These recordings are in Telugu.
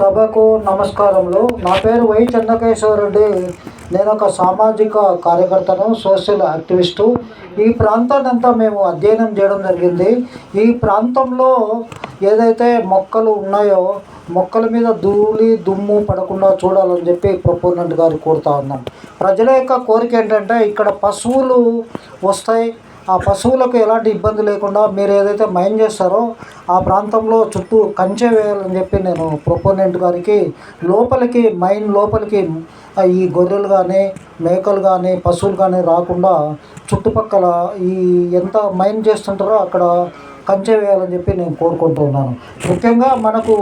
సభకు నమస్కారములు. నా పేరు వై చంద్రకేశ్వర రెడ్డి నేను ఒక సామాజిక కార్యకర్తను సోషల్ యాక్టివిస్టు. ఈ ప్రాంతాన్ని అంతా మేము అధ్యయనం చేయడం జరిగింది. ఈ ప్రాంతంలో ఏదైతే మొక్కలు ఉన్నాయో మొక్కల మీద ధూళి దుమ్ము పడకుండా చూడాలని చెప్పి ప్రపోనెంట్ గారు కోరుతా ఉన్నాం. ప్రజల యొక్క కోరిక ఏంటంటే ఇక్కడ పశువులు వస్తాయి ఆ పశువులకు ఎలాంటి ఇబ్బంది లేకుండా మీరు ఏదైతే మైన్ చేస్తారో ఆ ప్రాంతంలో చుట్టూ కంచె వేయాలని చెప్పి నేను ప్రొపోనెంట్ గారికి లోపలికి మైన్ లోపలికి ఈ గొర్రెలు కానీ మేకలు కానీ పశువులు కానీ రాకుండా చుట్టుపక్కల ఈ ఎంత మైన్ చేస్తుంటారో అక్కడ కంచె వేయాలని చెప్పి నేను కోరుకుంటున్నాను ముఖ్యంగా మనకు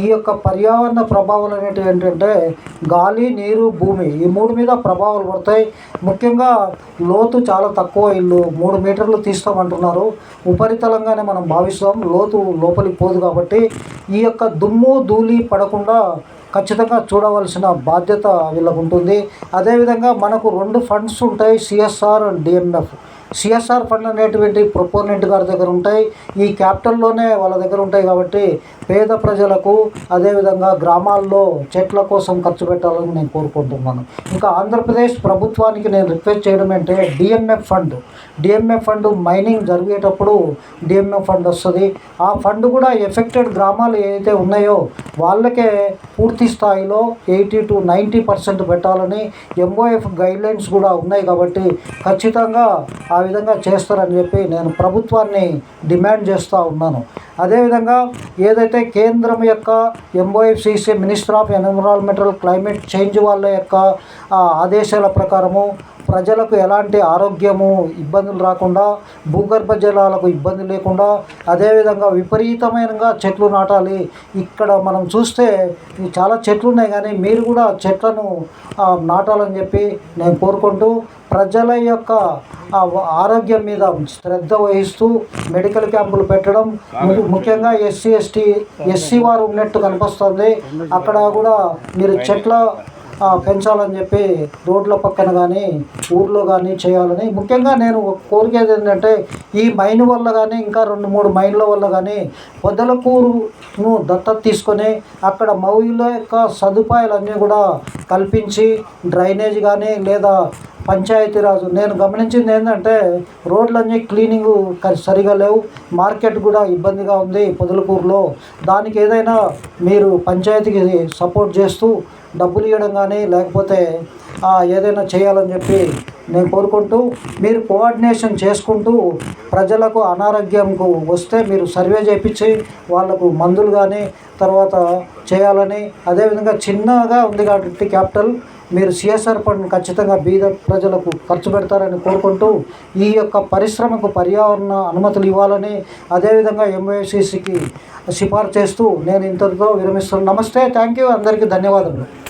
ఈ యొక్క పర్యావరణ ప్రభావాలు అనేటివి ఏంటంటే గాలి నీరు భూమి ఈ మూడు మీద ప్రభావాలు పడతాయి. ముఖ్యంగా లోతు చాలా తక్కువ ఇల్లు మూడు మీటర్లు తీస్తామంటున్నారు. ఉపరితలంగానే మనం భావిస్తాం. లోతు లోపలికి పోదు కాబట్టి ఈ యొక్క దుమ్ము ధూళి పడకుండా ఖచ్చితంగా చూడవలసిన బాధ్యత వీళ్ళకు ఉంటుంది అదేవిధంగా మనకు రెండు ఫండ్స్ ఉంటాయి CSR and DMF. CSR fund అనేటువంటి ప్రొపోనెంట్ గారి దగ్గర ఉంటాయి. ఈ క్యాపిటల్లోనే వాళ్ళ దగ్గర ఉంటాయి కాబట్టి పేద ప్రజలకు అదేవిధంగా గ్రామాల్లో చెట్ల కోసం ఖర్చు పెట్టాలని నేను కోరుకుంటున్నాను. ఇంకా ఆంధ్రప్రదేశ్ ప్రభుత్వానికి నేను రిక్వెస్ట్ చేయడం అంటే DMF fund. DMF fund mining జరిగేటప్పుడు డిఎంఎఫ్ ఫండ్ వస్తుంది. ఆ ఫండ్ కూడా ఎఫెక్టెడ్ గ్రామాలు ఏదైతే ఉన్నాయో వాళ్ళకే పూర్తి స్థాయిలో ఎయిటీ టు నైంటీ పర్సెంట్ పెట్టాలని ఎంఓఎఫ్ గైడ్లైన్స్ కూడా ఉన్నాయి కాబట్టి ఖచ్చితంగా ఆ ఆ విధంగా చేస్తారని చెప్పి నేను ప్రభుత్వాన్ని డిమాండ్ చేస్తూ ఉన్నాను. అదేవిధంగా ఏదైతే కేంద్రం యొక్క MOEFCC minister of environmental climate change వాళ్ళ యొక్క ఆదేశాల ప్రకారము ప్రజలకు ఎలాంటి ఆరోగ్యము ఇబ్బందులు రాకుండా భూగర్భ జలాలకు ఇబ్బంది లేకుండా అదేవిధంగా విపరీతమైనగా చెట్లు నాటాలి. ఇక్కడ మనం చూస్తే చాలా చెట్లు ఉన్నాయి కానీ మీరు కూడా చెట్లను నాటాలని చెప్పి నేను కోరుకుంటూ ప్రజల యొక్క ఆరోగ్యం మీద శ్రద్ధ వహిస్తూ మెడికల్ క్యాంపులు పెట్టడం ముఖ్యంగా ఎస్సీ ఎస్టీ ఎస్సీ వారు ఉన్నట్టు కనిపిస్తుంది. అక్కడ కూడా మీరు చెట్ల పెంచాలని చెప్పి రోడ్ల పక్కన కానీ ఊర్లో కానీ చేయాలని. ముఖ్యంగా నేను కోరికేది ఏంటంటే ఈ మైన్ వల్ల కానీ ఇంకా రెండు మూడు మైన్ల వల్ల కానీ పొదలకూరును దత్తత తీసుకొని అక్కడ మౌల యొక్క సదుపాయాలన్నీ కూడా కల్పించి డ్రైనేజ్ కానీ లేదా పంచాయతీరాజు. నేను గమనించింది ఏంటంటే రోడ్లన్నీ క్లీనింగ్ సరిగా లేవు. మార్కెట్ కూడా ఇబ్బందిగా ఉంది పొదలకూరులో. దానికి ఏదైనా మీరు పంచాయతీకి సపోర్ట్ చేస్తూ డబ్బులు ఇవ్వడం కానీ లేకపోతే ఏదైనా చేయాలని చెప్పి నేను కోరుకుంటూ మీరు కోఆర్డినేషన్ చేసుకుంటూ ప్రజలకు అనారోగ్యంకు వస్తే మీరు సర్వే చేయించి వాళ్ళకు మందులు కానీ తర్వాత చేయాలని. అదేవిధంగా చిన్నగా ఉంది కాబట్టి క్యాపిటల్. మీరు సిఎస్ఆర్ ఫండ్ ఖచ్చితంగా బీద ప్రజలకు ఖర్చు పెడతారని కోరుకుంటూ ఈ యొక్క పరిశ్రమకు పర్యావరణ అనుమతులు ఇవ్వాలని అదేవిధంగా ఎంఓసిసికి సిఫార్సు చేస్తూ నేను ఇంతటితో విరమిస్తున్నాను. నమస్తే థ్యాంక్ యూ. అందరికీ ధన్యవాదములు.